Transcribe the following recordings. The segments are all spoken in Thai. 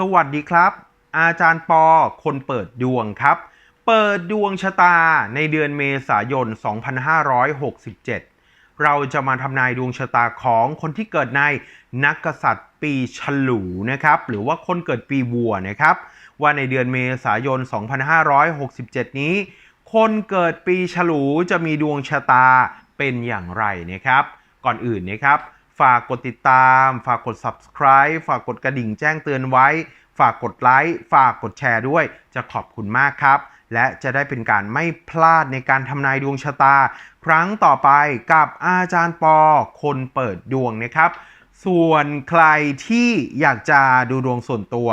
สวัสดีครับ อาจารย์ปอคนเปิดดวงครับ เปิดดวงชะตาในเดือนเมษายน 2567 เราจะมาทำนายดวงชะตาของคนที่เกิดในนักกษัตริย์ปีฉลูนะครับ หรือว่าคนเกิดปีวัวนะครับ ว่าในเดือนเมษายน 2567 นี้ คนเกิดปีฉลูจะมีดวงชะตาเป็นอย่างไรนะครับ ก่อนอื่นนะครับ ฝากกดติดตาม ฝากกด subscribe ฝากกดกระดิ่งแจ้งเตือนไว้ ฝากกดไลค์ ฝากกดแชร์ด้วย จะขอบคุณมากครับ และจะได้เป็นการไม่พลาดในการทำนายดวงชะตา ครั้งต่อไปกับอาจารย์ปอ คนเปิดดวงนะครับ ส่วนใครที่อยากจะดูดวงส่วนตัว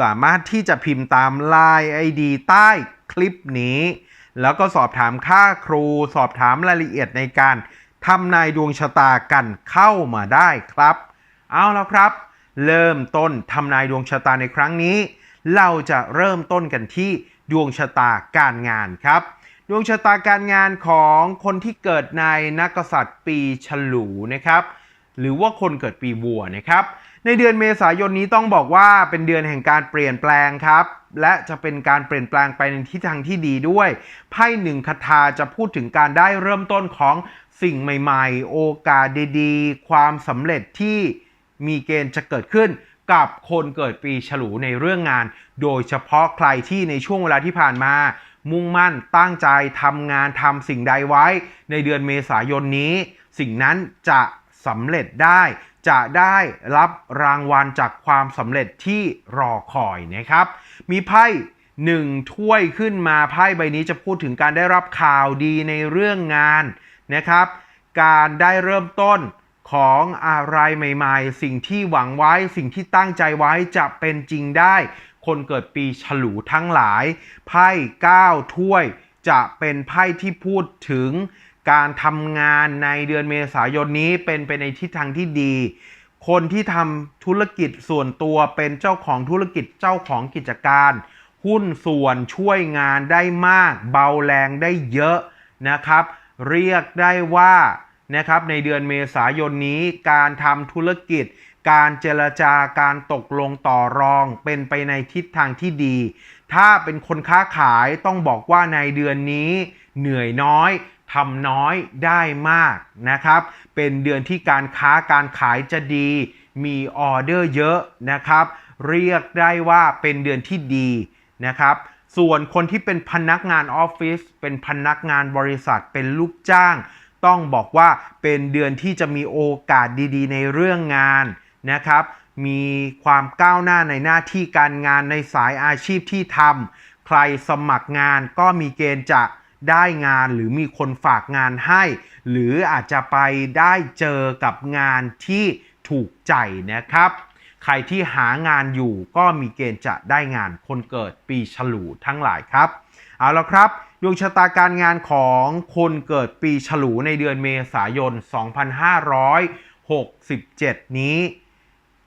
สามารถที่จะพิมพ์ตาม Line ID ใต้คลิปนี้ แล้วก็สอบถามค่าครู สอบถามรายละเอียดในการ ทำนายดวงชะตากันเข้ามาได้ครับ เอาแล้วครับ เริ่มต้นทำนายดวงชะตาในครั้งนี้ เราจะเริ่มต้นกันที่ดวงชะตาการงานครับ ดวงชะตาการงานของคนที่เกิดในนักษัตริย์ปีฉลูนะครับหรือว่าคนเกิดปีวัวนะครับ ในเดือนเมษายนนี้ต้องบอกว่าเป็นเดือนแห่งการเปลี่ยนแปลงครับ และจะเป็นการเปลี่ยนแปลงไปในทิศทางที่ดีด้วย ไพ่หนึ่งคาถาจะพูดถึงการได้เริ่มต้นของสิ่งใหม่ ๆ โอกาสดีๆ ความสำเร็จที่มีเกณฑ์จะเกิดขึ้นกับคนเกิดปีฉลูในเรื่องงาน โดยเฉพาะใครที่ในช่วงเวลาที่ผ่านมา มุ่งมั่นตั้งใจทำงานทำสิ่งใดไว้ ในเดือนเมษายนนี้ สิ่งนั้นจะ สำเร็จได้ จะได้รับรางวัลจากความสำเร็จที่รอคอยนะครับ มีไพ่หนึ่งถ้วยขึ้นมาไพ่ใบนี้จะพูดถึงการได้รับข่าวดีในเรื่องงานนะครับ การได้เริ่มต้นของอะไรใหม่ๆ สิ่งที่หวังไว้สิ่งที่ตั้งใจไว้จะเป็นจริงได้ คนเกิดปีฉลูทั้งหลาย ไพ่9ถ้วยจะเป็นไพ่ที่พูดถึง การทำงานในเดือนเมษายนนี้เป็นไปในทิศทางที่ดี คนที่ทำธุรกิจส่วนตัวเป็นเจ้าของธุรกิจเจ้าของกิจการ หุ้นส่วนช่วยงานได้มาก เบาแรงได้เยอะนะครับ เรียกได้ว่านะครับในเดือนเมษายนนี้การทำธุรกิจ การเจรจาการตกลงต่อรองเป็นไปในทิศทางที่ดี ถ้าเป็นคนค้าขายต้องบอกว่าในเดือนนี้เหนื่อยน้อย ทำน้อยได้มากนะครับ เป็นเดือนที่การค้าการขายจะดี มีออเดอร์เยอะนะครับ เรียกได้ว่าเป็นเดือนที่ดีนะครับ ส่วนคนที่เป็นพนักงานออฟฟิศ เป็นพนักงานบริษัท เป็นลูกจ้าง ต้องบอกว่าเป็นเดือนที่จะมีโอกาสดีๆ ในเรื่องงานนะครับ มีความก้าวหน้าในหน้าที่การงานในสายอาชีพที่ทำใครสมัครงานก็มีเกณฑ์จะ ได้งานหรือมีคนฝากงานให้ หรืออาจจะไปได้เจอกับงานที่ถูกใจนะครับ ใครที่หางานอยู่ก็มีเกณฑ์จะได้งานคนเกิดปีฉลูทั้งหลายครับ เอาละครับดวงชะตาการงานของคนเกิดปีฉลูในเดือนเมษายน 2567 นี้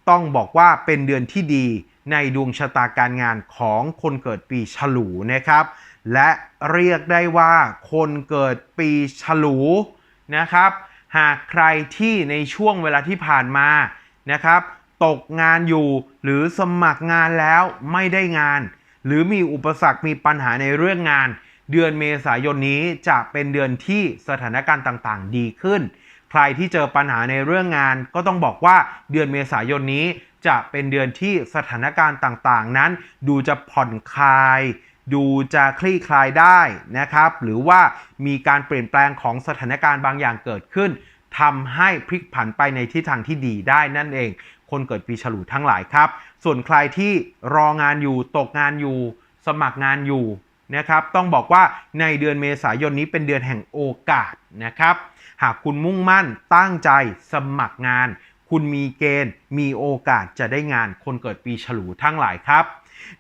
ต้องบอกว่าเป็นเดือนที่ดีในดวงชะตาการงานของคนเกิดปีฉลูนะครับ และเรียกได้ว่าคนเกิดปีฉลูนะครับ หากใครที่ในช่วงเวลาที่ผ่านมานะครับ ตกงานอยู่หรือสมัครงานแล้วไม่ได้งาน หรือมีอุปสรรคมีปัญหาในเรื่องงาน เดือนเมษายนนี้จะเป็นเดือนที่สถานการณ์ต่างๆ ดีขึ้น ใครที่เจอปัญหาในเรื่องงาน ก็ต้องบอกว่าเดือนเมษายนนี้จะเป็นเดือนที่สถานการณ์ต่างๆ นั้น ดูจะผ่อนคลาย ดูจะคลี่คลายได้นะครับ หรือว่ามีการเปลี่ยนแปลงของสถานการณ์บางอย่างเกิดขึ้นทำให้พลิกผันไปในทิศทางที่ดีได้นั่นเอง คนเกิดปีฉลูทั้งหลายครับ ส่วนใครที่รองานอยู่ตกงานอยู่ สมัครงานอยู่นะครับ ต้องบอกว่าในเดือนเมษายนนี้เป็นเดือนแห่งโอกาสนะครับ หากคุณมุ่งมั่นตั้งใจสมัครงาน คุณมีเกณฑ์ มีโอกาสจะได้งานคนเกิดปีฉลูทั้งหลายครับ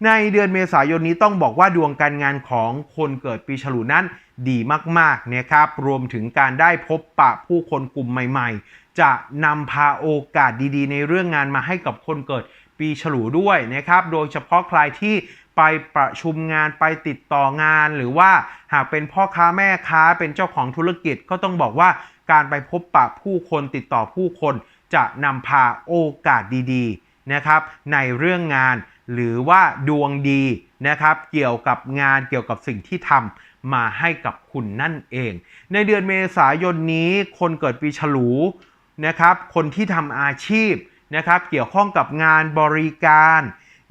ในเดือนเมษายนนี้ต้องบอกว่าดวงการงานของคนเกิดปีฉลูนั้นดีมากๆนะครับรวมถึงการได้พบปะผู้คนกลุ่มใหม่ ๆ จะนำพาโอกาสดีๆ ในเรื่องงานมาให้กับคนเกิดปีฉลูด้วยนะครับ โดยเฉพาะใครที่ไปประชุมงานไปติดต่องาน หรือว่าหากเป็นพ่อค้าแม่ค้าเป็นเจ้าของธุรกิจก็ต้องบอกว่าการไปพบปะผู้คนติดต่อผู้คน จะนำพาโอกาสดีๆนะครับ ในเรื่องงาน หรือว่าดวงดีนะครับเกี่ยวกับงานเกี่ยวกับสิ่งที่ทำมาให้กับคุณนั่นเอง ในเดือนเมษายนนี้คนเกิดปีฉลูนะครับคนที่ทำอาชีพนะครับเกี่ยวข้องกับงานบริการ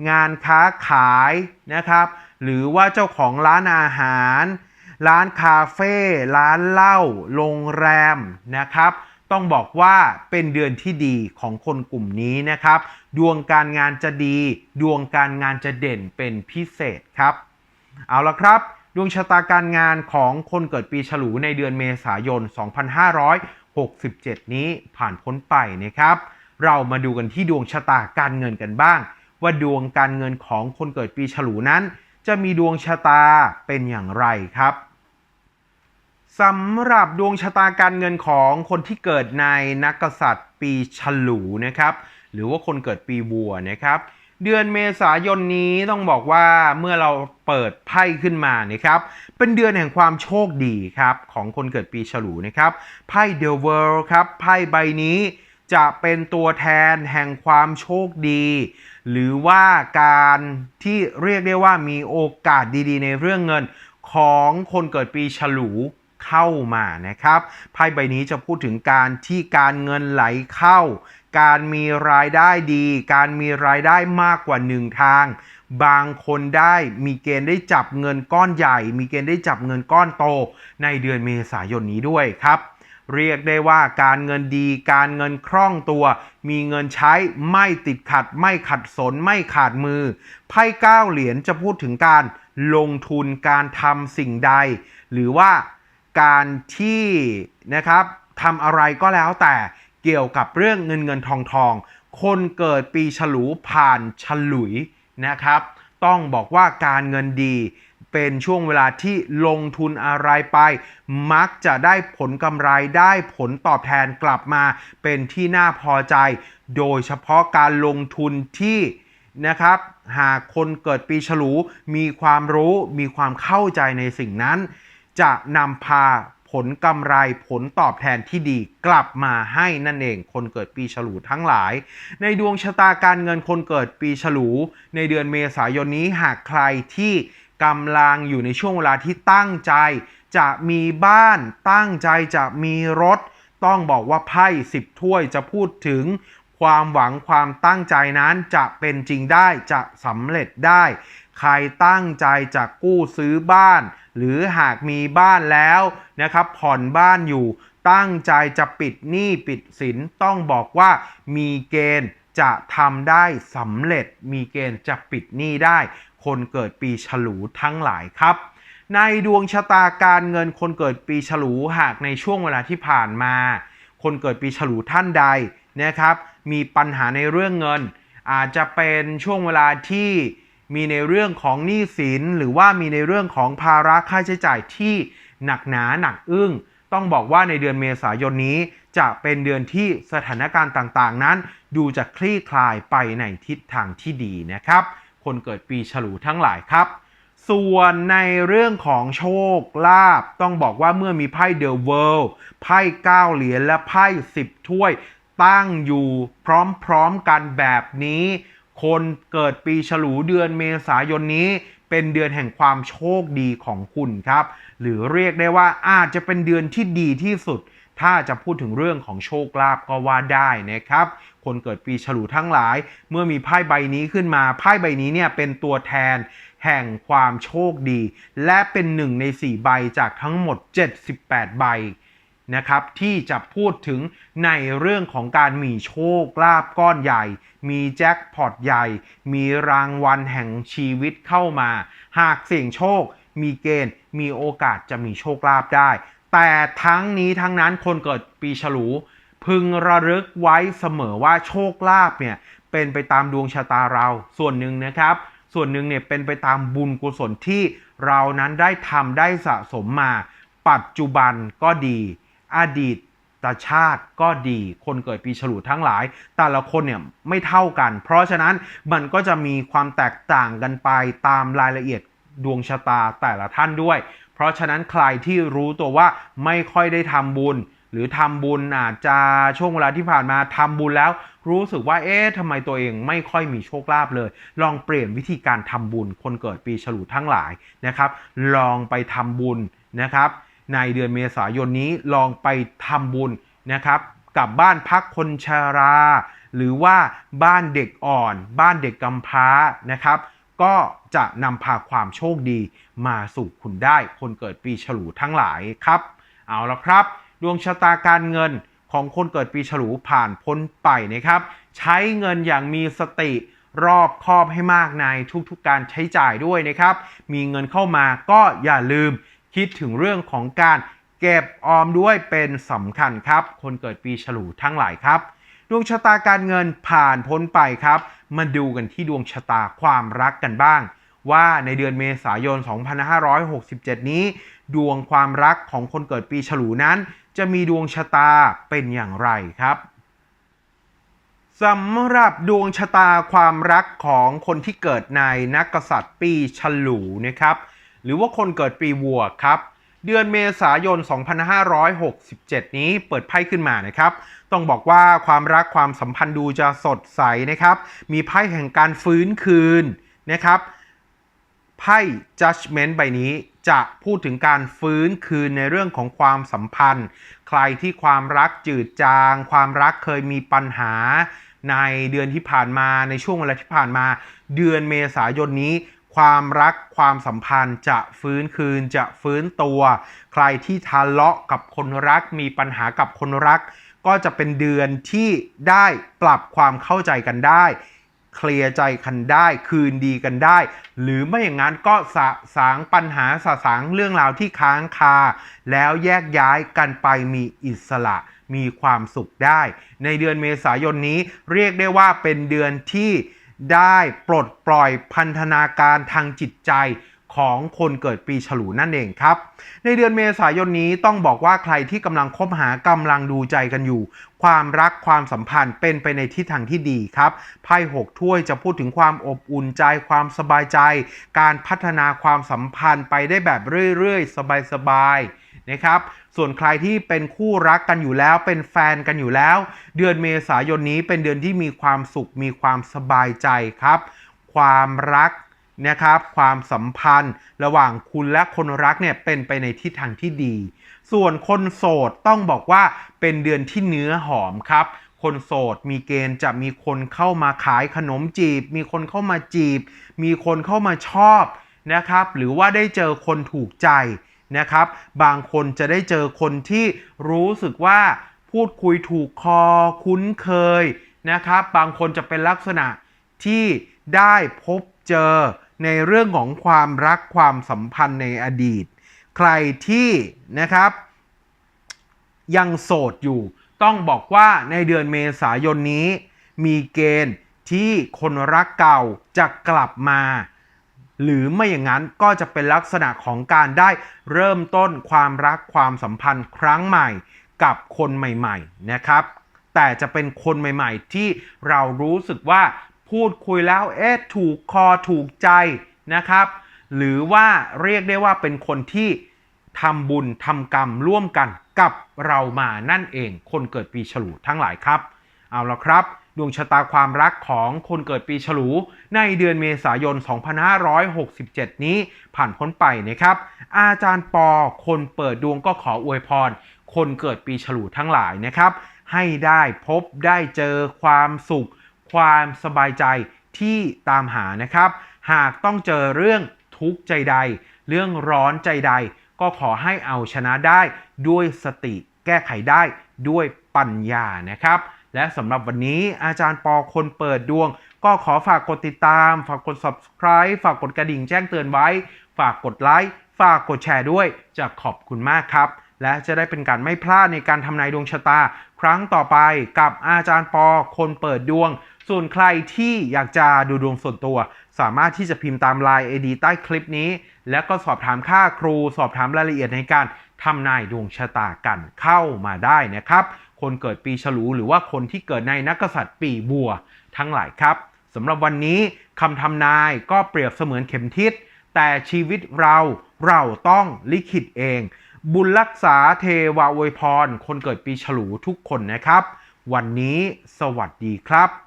งานค้าขายนะครับหรือว่าเจ้าของร้านอาหาร ร้านคาเฟ่ร้านเหล้าโรงแรมนะครับ ต้องบอกว่าเป็นเดือนที่ดีของคนกลุ่มนี้นะครับ ดวงการงานจะดี ดวงการงานจะเด่นเป็นพิเศษครับ เอาละครับ ดวงชะตาการงานของคนเกิดปีฉลูในเดือนเมษายน 2567 นี้ผ่านพ้นไปนะครับ เรามาดูกันที่ดวงชะตาการเงินกันบ้าง ว่าดวงการเงินของคนเกิดปีฉลูนั้น จะมีดวงชะตาเป็นอย่างไรครับ สำหรับดวงชะตาการเงินของคนที่เกิดในนักกษัตริย์ปีฉลูนะครับ หรือว่าคนเกิดปีวัวนะครับ เดือนเมษายนนี้ต้องบอกว่าเมื่อเราเปิดไพ่ขึ้นมานะครับ เป็นเดือนแห่งความโชคดีครับของคนเกิดปีฉลูนะครับไพ่เดอะเวิลด์ครับไพ่ใบนี้จะเป็นตัวแทนแห่งความโชคดี หรือว่าการที่เรียกได้ว่ามีโอกาสดีๆ ในเรื่องเงินของคนเกิดปีฉลู เข้ามานะครับไพ่ใบนี้จะพูดถึงการที่การเงินไหลเข้า การมีรายได้ดี การมีรายได้มากกว่าหนึ่งทาง บางคนได้มีเกณฑ์ได้จับเงินก้อนใหญ่ มีเกณฑ์ได้จับเงินก้อนโต ในเดือนเมษายนนี้ด้วยครับเรียกได้ว่าการเงินดีการเงินคล่องตัว มีเงินใช้ไม่ติดขัด ไม่ขัดสนไม่ขาดมือไพ่เก้าเหรียญจะพูดถึงการลงทุนการทำสิ่งใด หรือว่า การที่นะครับทำอะไรก็แล้วแต่เกี่ยวกับเรื่องเงินเงินทองทอง คนเกิดปีฉลูผ่านฉลุยนะครับ ต้องบอกว่าการเงินดีเป็นช่วงเวลาที่ลงทุนอะไรไป มักจะได้ผลกำไรได้ผลตอบแทนกลับมาเป็นที่น่าพอใจ โดยเฉพาะการลงทุนที่นะครับ หากคนเกิดปีฉลูมีความรู้มีความเข้าใจในสิ่งนั้น จะนำพาผลกำไรผลตอบแทนที่ดีกลับมาให้นั่นเอง คนเกิดปีฉลูทั้งหลาย ในดวงชะตาการเงินคนเกิดปีฉลู ในเดือนเมษายนนี้หากใครที่กำลังอยู่ในช่วงเวลาที่ตั้งใจ จะมีบ้านตั้งใจจะมีรถ ต้องบอกว่าไพ่สิบถ้วยจะพูดถึงความหวังความตั้งใจนั้นจะเป็นจริงได้จะสำเร็จได้ ใครตั้งใจจะกู้ซื้อบ้าน หรือหากมีบ้านแล้วนะครับผ่อนบ้านอยู่ ตั้งใจจะปิดหนี้ปิดสินต้องบอกว่ามีเกณฑ์จะทำได้สำเร็จ มีเกณฑ์จะปิดหนี้ได้ คนเกิดปีฉลูทั้งหลายครับในดวงชะตาการเงินคนเกิดปีฉลูหากในช่วงเวลาที่ผ่านมา คนเกิดปีฉลูท่านใดนะครับ มีปัญหาในเรื่องเงิน อาจจะเป็นช่วงเวลาที่ มีในเรื่องของหนี้สิน หรือว่ามีในเรื่องของภาระค่าใช้จ่ายที่หนักหนาหนักอึ้ง ต้องบอกว่าในเดือนเมษายนนี้ จะเป็นเดือนที่สถานการณ์ต่างๆ นั้น ดูจะคลี่คลายไปในทิศทางที่ดีนะครับ คนเกิดปีฉลูทั้งหลายครับส่วนในเรื่องของโชคลาภต้องบอกว่าเมื่อมีไพ่เดอะเวิลด์ไพ่เก้าเหรียญและไพ่สิบถ้วย ตั้งอยู่พร้อมๆกันแบบนี้ คนเกิดปีฉลูเดือนเมษายนนี้ เป็นเดือนแห่งความโชคดีของคุณครับ หรือเรียกได้ว่าอาจจะเป็นเดือนที่ดีที่สุด ถ้าจะพูดถึงเรื่องของโชคลาภก็ว่าได้นะครับ คนเกิดปีฉลูทั้งหลาย เมื่อมีไพ่ใบนี้ขึ้นมาไพ่ใบนี้เนี่ยเป็นตัวแทนแห่งความโชคดี และเป็นหนึ่งใน 4 ใบจากทั้งหมด 78 ใบ นะครับที่จะพูดถึงในเรื่องของการมีโชคลาภก้อนใหญ่ มีแจ็คพอตใหญ่ มีรางวัลแห่งชีวิตเข้ามา หากเสี่ยงโชค มีเกณฑ์ มีโอกาสจะมีโชคลาภได้ แต่ทั้งนี้ทั้งนั้นคนเกิดปีฉลู พึงระลึกไว้เสมอว่าโชคลาภเนี่ยเป็นไปตามดวงชะตาเราส่วนหนึ่งนะครับ ส่วนหนึ่งเนี่ยเป็นไปตามบุญกุศลที่เรานั้นได้ทำได้สะสมมา ปัจจุบันก็ดี อดีตตชาติก็ดีคนเกิดปีฉลูทั้งหลาย แต่ละคนเนี่ยไม่เท่ากัน เพราะฉะนั้นมันก็จะมีความแตกต่างกันไปตามรายละเอียดดวงชะตาแต่ละท่านด้วย เพราะฉะนั้นใครที่รู้ตัวว่าไม่ค่อยได้ทำบุญ หรือทำบุญอาจจะช่วงเวลาที่ผ่านมาทำบุญแล้ว รู้สึกว่าเอ๊ะทำไมตัวเองไม่ค่อยมีโชคลาภเลย ลองเปลี่ยนวิธีการทำบุญคนเกิดปีฉลูทั้งหลายนะครับ ลองไปทำบุญนะครับ ในเดือนเมษายนนี้ลองไปทำบุญนะครับ กับบ้านพักคนชรา หรือว่าบ้านเด็กอ่อน บ้านเด็กกำพร้านะครับ ก็จะนำพาความโชคดีมาสู่คุณได้ คนเกิดปีฉลูทั้งหลายครับ เอาละครับ ดวงชะตาการเงินของคนเกิดปีฉลูผ่านพ้นไปนะครับ ใช้เงินอย่างมีสติรอบคอบให้มากในทุกๆการใช้จ่ายด้วยนะครับ มีเงินเข้ามาก็อย่าลืม คิดถึงเรื่องของการเก็บออมด้วยเป็นสำคัญครับ คนเกิดปีฉลูทั้งหลายครับ ดวงชะตาการเงินผ่านพ้นไปครับ มาดูกันที่ดวงชะตาความรักกันบ้าง ว่าในเดือนเมษายน 2567 นี้ ดวงความรักของคนเกิดปีฉลูนั้น จะมีดวงชะตาเป็นอย่างไรครับสำหรับดวงชะตาความรักของคนที่เกิดในนักกษัตริย์ปีฉลูนะครับ หรือว่าคนเกิดปีวัวครับ เดือนเมษายน 2567 นี้เปิดไพ่ขึ้นมานะครับ ต้องบอกว่าความรักความสัมพันธ์ดูจะสดใสนะครับ มีไพ่แห่งการฟื้นคืนนะครับ ไพ่ judgment ใบนี้จะพูดถึงการฟื้นคืนในเรื่องของความสัมพันธ์ ใครที่ความรักจืดจาง ความรักเคยมีปัญหาในเดือนที่ผ่านมาในช่วงเวลาที่ผ่านมา เดือนเมษายนนี้ ความรักความสัมพันธ์จะฟื้นคืนจะฟื้นตัว ใครที่ทะเลาะกับคนรักมีปัญหากับคนรัก ก็จะเป็นเดือนที่ได้ปรับความเข้าใจกันได้ เคลียร์ใจกันได้ คืนดีกันได้ หรือไม่อย่างนั้นก็สะสางปัญหาสะสางเรื่องราวที่ค้างคา แล้วแยกย้ายกันไปมีอิสระมีความสุขได้ ในเดือนเมษายนนี้เรียกได้ว่าเป็นเดือนที่ ได้ปลดปล่อยพันธนาการทางจิตใจของคนเกิดปีฉลูนั่นเองครับ ในเดือนเมษายนนี้ต้องบอกว่าใครที่กำลังคบหากำลังดูใจกันอยู่ ความรักความสัมพันธ์เป็นไปในทิศทางที่ดีครับไพ่หกถ้วยจะพูดถึงความอบอุ่นใจความสบายใจ การพัฒนาความสัมพันธ์ไปได้แบบเรื่อยๆ สบายๆ นะครับ ส่วนใครที่เป็นคู่รักกันอยู่แล้ว เป็นแฟนกันอยู่แล้ว เดือนเมษายนนี้เป็นเดือนที่มีความสุข มีความสบายใจครับ ความรักนะครับ ความสัมพันธ์ ระหว่างคุณและคนรักเนี่ยเป็นไปในทิศทางที่ดี ส่วนคนโสดต้องบอกว่าเป็นเดือนที่เนื้อหอมครับคนโสดมีเกณฑ์จะมีคนเข้ามาขายขนมจีบ มีคนเข้ามาจีบ มีคนเข้ามาชอบนะครับ หรือว่าได้เจอคนถูกใจ นะครับ บางคนจะได้เจอคนที่รู้สึกว่าพูดคุยถูกคอคุ้นเคยนะครับ บางคนจะเป็นลักษณะที่ได้พบเจอในเรื่องของความรักความสัมพันธ์ในอดีต ใครที่นะครับ ยังโสดอยู่ ต้องบอกว่าในเดือนเมษายนนี้ มีเกณฑ์ที่คนรักเก่าจะกลับมา หรือไม่อย่างนั้นก็จะเป็นลักษณะของการได้เริ่มต้นความรักความสัมพันธ์ครั้งใหม่กับคนใหม่ๆนะครับ แต่จะเป็นคนใหม่ๆ ที่เรารู้สึกว่าพูดคุยแล้วเอ๊ะถูกคอถูกใจนะครับ หรือว่าเรียกได้ว่าเป็นคนที่ทำบุญทำกรรมร่วมกันกับเรามานั่นเอง คนเกิดปีฉลูทั้งหลายครับ เอาละครับ ดวงชะตาความรักของคนเกิดปีฉลู ในเดือนเมษายน 2567 นี้ผ่านพ้นไปนะครับ อาจารย์ปอคนเปิดดวงก็ขออวยพร คนเกิดปีฉลูทั้งหลายนะครับ ให้ได้พบได้เจอความสุข ความสบายใจที่ตามหานะครับ หากต้องเจอเรื่องทุกข์ใจใด เรื่องร้อนใจใด ก็ขอให้เอาชนะได้ด้วยสติแก้ไขได้ด้วยปัญญานะครับ และสำหรับวันนี้อาจารย์ปอคนเปิดดวง ก็ขอฝากกดติดตาม ฝากกด subscribe ฝากกดกระดิ่งแจ้งเตือนไว้ ฝากกดไลค์ ฝากกดแชร์ด้วย จะขอบคุณมากครับ และจะได้เป็นการไม่พลาดในการทำนายดวงชะตา ครั้งต่อไปกับอาจารย์ปอคนเปิดดวง ส่วนใครที่อยากจะดูดวงส่วนตัว สามารถที่จะพิมพ์ตาม Line ID ใต้คลิปนี้ แล้วก็สอบถามค่าครู สอบถามรายละเอียดในการทำนายดวงชะตากันเข้ามาได้นะครับ คนเกิดปีฉลูหรือว่าคนที่เกิดในนักษัตริย์ปีบัวทั้งหลายครับสำหรับวันนี้คำทำนายก็เปรียบเสมือนเข็มทิศ แต่ชีวิตเราเราต้องลิขิตเอง บุญรักษาเทวาอวยพร คนเกิดปีฉลูทุกคนนะครับ วันนี้สวัสดีครับ